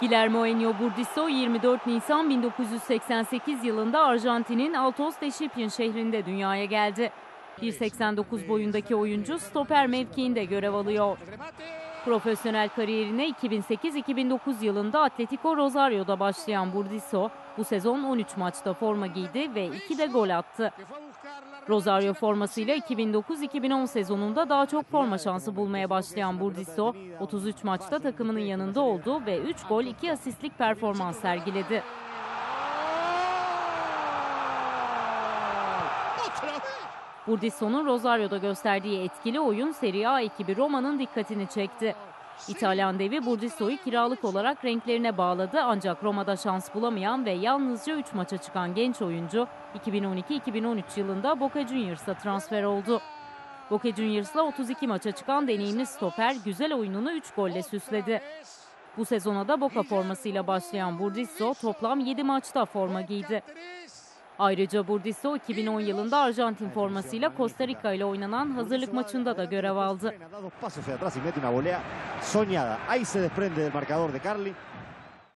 Guillermo Enio Burdisso 24 Nisan 1988 yılında Arjantin'in Altos de Chipien şehrinde dünyaya geldi. 1.89 boyundaki oyuncu stoper mevkiinde görev alıyor. Profesyonel kariyerine 2008-2009 yılında Atletico Rosario'da başlayan Burdisso bu sezon 13 maçta forma giydi ve 2 de gol attı. Rosario formasıyla 2009-2010 sezonunda daha çok forma şansı bulmaya başlayan Burdisso 33 maçta takımının yanında oldu ve 3 gol 2 asistlik performans sergiledi. Burdisso'nun Rosario'da gösterdiği etkili oyun Serie A ekibi Roma'nın dikkatini çekti. İtalyan devi Burdisso'yu kiralık olarak renklerine bağladı ancak Roma'da şans bulamayan ve yalnızca 3 maça çıkan genç oyuncu 2012-2013 yılında Boca Juniors'a transfer oldu. Boca Juniors'la 32 maça çıkan deneyimli stoper güzel oyununu 3 golle süsledi. Bu sezona da Boca formasıyla başlayan Burdisso toplam 7 maçta forma giydi. Ayrıca Burdisso 2010 yılında Arjantin formasıyla Costa Rica ile oynanan hazırlık maçında da görev aldı.